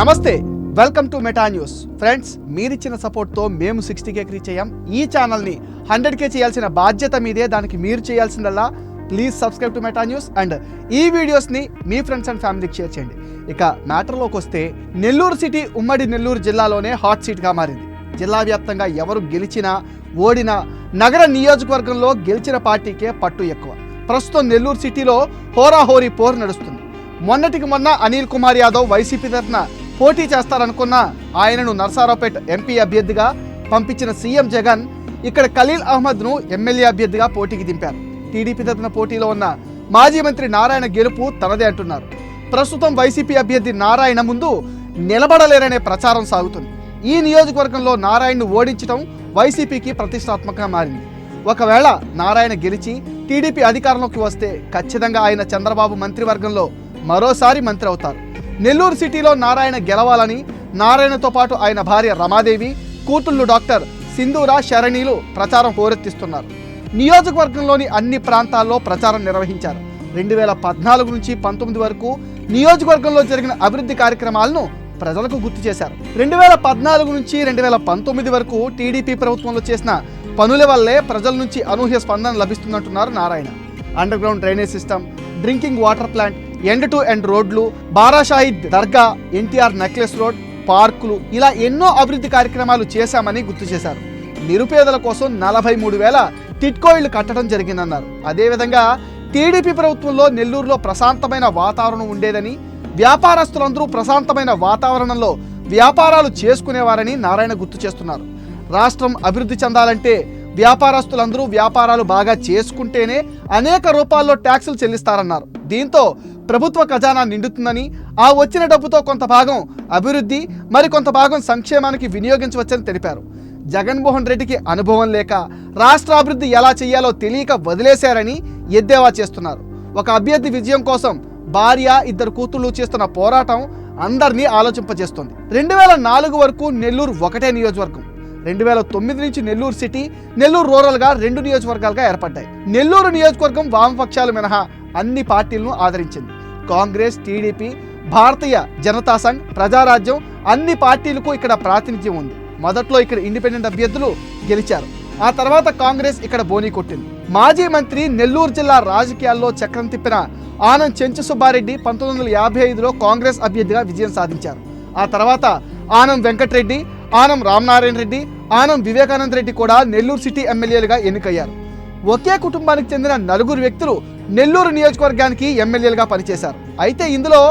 నమస్తే welcome to Meta news. Friends మీరిచ్చిన సపోర్ట్తో మేము సిక్స్టీ కేకి రీచ్ అయ్యాం. ఈ ఛానల్ని హండ్రెడ్ కే చేయాల్సిన బాధ్యత మీదే దానికి మీరు చేయాల్సిందల్లా please subscribe to Meta news and ఈ వీడియోస్ని మీ ఫ్రెండ్స్ అండ్ ఫ్యామిలీకి షేర్ చేయండి. ఇక మ్యాటర్లోకి వస్తే నెల్లూరు సిటీ ఉమ్మడి నెల్లూరు జిల్లాలోనే హాట్ సీట్గా మారింది. జిల్లా వ్యాప్తంగా ఎవరు గెలిచినా ఓడినా నగర నియోజకవర్గంలో గెలిచిన పార్టీకే పట్టు ఎక్కువ. ప్రస్తుతం నెల్లూరు సిటీలో హోరాహోరీ పోరు నడుస్తుంది. మొన్నటికి మొన్న అనిల్ కుమార్ యాదవ్ వైసీపీ తరఫున పోటీ చేస్తారనుకున్న ఆయనను నర్సారావుపేట ఎంపీ అభ్యర్థిగా పంపించిన సీఎం జగన్ ఇక్కడ ఖలీల్ అహ్మద్ను ఎమ్మెల్యే అభ్యర్థిగా పోటీకి దింపారు. టీడీపీ తరఫున పోటీలో ఉన్న మాజీ మంత్రి నారాయణ గెలుపు తనదే అంటున్నారు. ప్రస్తుతం వైసీపీ అభ్యర్థి నారాయణ ముందు నిలబడలేరనే ప్రచారం సాగుతుంది. ఈ నియోజకవర్గంలో నారాయణను ఓడించడం వైసీపీకి ప్రతిష్టాత్మకంగా మారింది. ఒకవేళ నారాయణ గెలిచి టీడీపీ అధికారంలోకి వస్తే ఖచ్చితంగా ఆయన చంద్రబాబు మంత్రివర్గంలో మరోసారి మంత్రి అవుతారు. నెల్లూరు సిటీలో నారాయణ గెలవాలని నారాయణతో పాటు ఆయన భార్య రమాదేవి కూతుళ్ళు డాక్టర్ సింధూరా శరణీలు ప్రచారం హోరెత్తిస్తున్నారు. నియోజకవర్గంలోని అన్ని ప్రాంతాల్లో ప్రచారం నిర్వహించారు. రెండు వేల పద్నాలుగు నుంచి పంతొమ్మిది వరకు నియోజకవర్గంలో జరిగిన అభివృద్ధి కార్యక్రమాలను ప్రజలకు గుర్తు చేశారు. రెండు వేల పద్నాలుగు నుంచి రెండు వేల పంతొమ్మిది వరకు టీడీపీ ప్రభుత్వంలో చేసిన పనుల వల్లే ప్రజల నుంచి అనూహ్య స్పందన లభిస్తుందంటున్నారు Narayana. Underground drainage system drinking water plant end to end రోడ్లు బారాషాహిద్ దర్గా ఎన్టీఆర్ నెక్లెస్ రోడ్ పార్కులు ఇలా ఎన్నో అభివృద్ధి కార్యక్రమాలు చేశామని గుర్తు చేశారు. నిరుపేదల కోసం నలభై మూడు వేల టిట్కో ఇళ్ళు కట్టడం జరిగిందన్నారు. అదేవిధంగా టీడీపీ ప్రభుత్వంలో నెల్లూరులో ప్రశాంతమైన వాతావరణం ఉండేదని వ్యాపారస్తులందరూ ప్రశాంతమైన వాతావరణంలో వ్యాపారాలు చేసుకునేవారని నారాయణ గుర్తు చేస్తున్నారు. రాష్ట్రం అభివృద్ధి చెందాలంటే వ్యాపారస్తులందరూ వ్యాపారాలు బాగా చేసుకుంటేనే అనేక రూపాల్లో ట్యాక్సులు చెల్లిస్తారన్నారు. దీంతో ప్రభుత్వ ఖజానా నిండుతుందని ఆ వచ్చిన డబ్బుతో కొంత భాగం అభివృద్ధి మరి కొంత భాగం సంక్షేమానికి వినియోగించవచ్చని తెలిపారు. జగన్మోహన్ రెడ్డికి అనుభవం లేక రాష్ట్ర అభివృద్ధి ఎలా చేయాలో తెలియక వదిలేశారని ఎద్దేవా చేస్తున్నారు. ఒక అభ్యర్థి విజయం కోసం భార్య ఇద్దరు కూతుళ్ళు చేస్తున్న పోరాటం అందరినీ ఆలోచింపజేస్తుంది. రెండు వేల నాలుగు వరకు నెల్లూరు ఒకటే నియోజకవర్గం. రెండు వేల తొమ్మిది నుంచి నెల్లూరు సిటీ నెల్లూరు రూరల్గా రెండు నియోజకవర్గాలుగా ఏర్పడ్డాయి. నెల్లూరు నియోజకవర్గం వామపక్షాలు మినహా అన్ని పార్టీలను ఆదరించింది. కాంగ్రెస్ టీడీపీ భారతీయ జనతా సంఘ్ ప్రజారాజ్యం అన్ని పార్టీలకు ఇక్కడ ప్రాతినిధ్యం ఉంది. మొదట్లో ఇక్కడ ఇండిపెండెంట్ అభ్యర్థులు గెలిచారు. ఆ తర్వాత కాంగ్రెస్ ఇక్కడ బోనీ కొట్టింది. మాజీ మంత్రి నెల్లూరు జిల్లా రాజకీయాల్లో చక్రం తిప్పిన ఆనంద్ చెంచు సుబ్బారెడ్డి పంతొమ్మిది వందల యాభై ఐదులో కాంగ్రెస్ అభ్యర్థిగా విజయం సాధించారు. ఆ తర్వాత ఆనంద్ వెంకటరెడ్డి ఆనం రామనారాయణ రెడ్డి ఆనం వివేకానంద రెడ్డి కూడా నెల్లూరు సిటీ ఎమ్మెల్యేలుగా ఎన్నికయ్యారు. ఒకే కుటుంబానికి చెందిన నలుగురు వ్యక్తులు నెల్లూరు నియోజకవర్గానికి ఎమ్మెల్యేలుగా పనిచేశారు. అయితే ఇందులో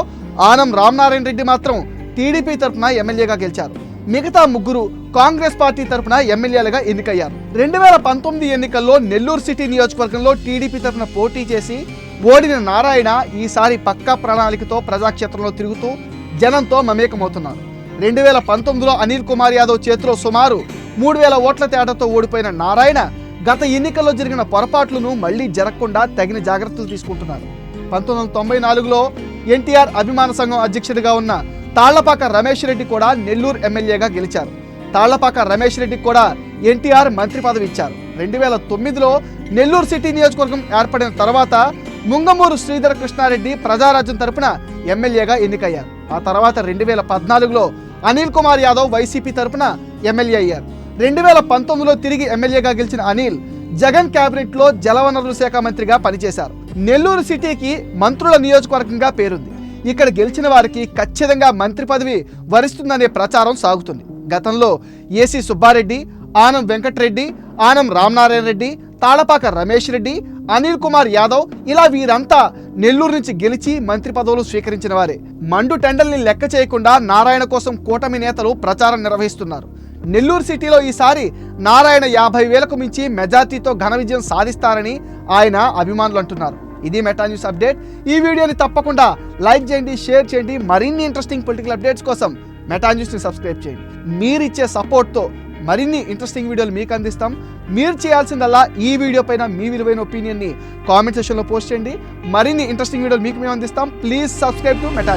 ఆనం రామనారాయణ రెడ్డి మాత్రం టీడీపీ తరఫున ఎమ్మెల్యేగా గెలిచారు. మిగతా ముగ్గురు కాంగ్రెస్ పార్టీ తరఫున ఎమ్మెల్యేలుగా ఎన్నికయ్యారు. రెండు వేల పంతొమ్మిది ఎన్నికల్లో నెల్లూరు సిటీ నియోజకవర్గంలో టీడీపీ తరఫున పోటీ చేసి ఓడిన నారాయణ ఈసారి పక్కా ప్రణాళికతో ప్రజాక్షేత్రంలో తిరుగుతూ జనంతో మమేకమవుతున్నారు. రెండు వేల పంతొమ్మిదిలో అనిల్ కుమార్ యాదవ్ చేతిలో సుమారు మూడు వేల ఓట్ల తేడాతో ఓడిపోయిన నారాయణ గత ఎన్నికల్లో జరిగిన పొరపాట్లను మళ్ళీ జరగకుండా తగిన జాగ్రత్తలు తీసుకుంటున్నారు. పంతొమ్మిది వందల తొంభై నాలుగులో ఎన్టీఆర్ అభిమాన సంఘం అధ్యక్షుడిగా ఉన్న తాళ్ళపాక రమేష్ రెడ్డి కూడా నెల్లూరు ఎమ్మెల్యేగా గెలిచారు. తాళ్ళపాక రమేష్ రెడ్డికి కూడా ఎన్టీఆర్ మంత్రి పదవి ఇచ్చారు. రెండు వేల తొమ్మిదిలో నెల్లూరు సిటీ నియోజకవర్గం ఏర్పడిన తర్వాత ముంగమూరు శ్రీధర కృష్ణారెడ్డి ప్రజారాజ్యం తరపున ఎమ్మెల్యేగా ఎన్నికయ్యారు. ఆ తర్వాత రెండు వేల పద్నాలుగులో అనిల్ కుమార్ యాదవ్ వైసీపీ తరపున ఎమ్మెల్యే అయ్యారు. రెండు వేల పంతొమ్మిదిలో తిరిగి ఎమ్మెల్యేగా గెలిచిన అనిల్ జగన్ క్యాబినెట్లో లో జలవనరుల శాఖ మంత్రిగా పనిచేశారు. నెల్లూరు సిటీకి మంత్రుల నియోజకవర్గంగా పేరుంది. ఇక్కడ గెలిచిన వారికి ఖచ్చితంగా మంత్రి పదవి వరిస్తుందనే ప్రచారం సాగుతుంది. గతంలో ఏసీ సుబ్బారెడ్డి ఆనం వెంకటరెడ్డి ఆనం రామనారాయణ రెడ్డి తాళపాక రమేష్ రెడ్డి అనిల్ కుమార్ యాదవ్ ఇలా వీరంతా నెల్లూరు నుంచి గెలిచి మంత్రి పదవులు స్వీకరించిన వారే. మండు టెండల్ని లెక్క చేయకుండా నారాయణ కోసం కూటమి నేతలు ప్రచారం నిర్వహిస్తున్నారు. నెల్లూరు సిటీలో ఈసారి నారాయణ యాభై వేలకు మించి మెజార్టీతో ఘన విజయం సాధిస్తారని ఆయన అభిమానులు అంటున్నారు. ఇది మెటా న్యూస్ అప్డేట్. ఈ వీడియోని తప్పకుండా లైక్ చేయండి షేర్ చేయండి. మరిన్ని ఇంట్రెస్టింగ్ పొలిటికల్ అప్డేట్స్ కోసం మెటా న్యూస్ని సబ్స్క్రైబ్ చేయండి. మీరిచ్చే సపోర్ట్తో మరిన్ని ఇంట్రెస్టింగ్ వీడియోలు మీకు అందిస్తాం. మీరు చేయాల్సిందల్లా ఈ వీడియో పైన మీ విలువైన ఒపీనియన్ని కామెంట్ సెషన్లో పోస్ట్ చేయండి. మరిన్ని ఇంట్రెస్టింగ్ వీడియోలు మీకు మేము అందిస్తాం. Please subscribe to meta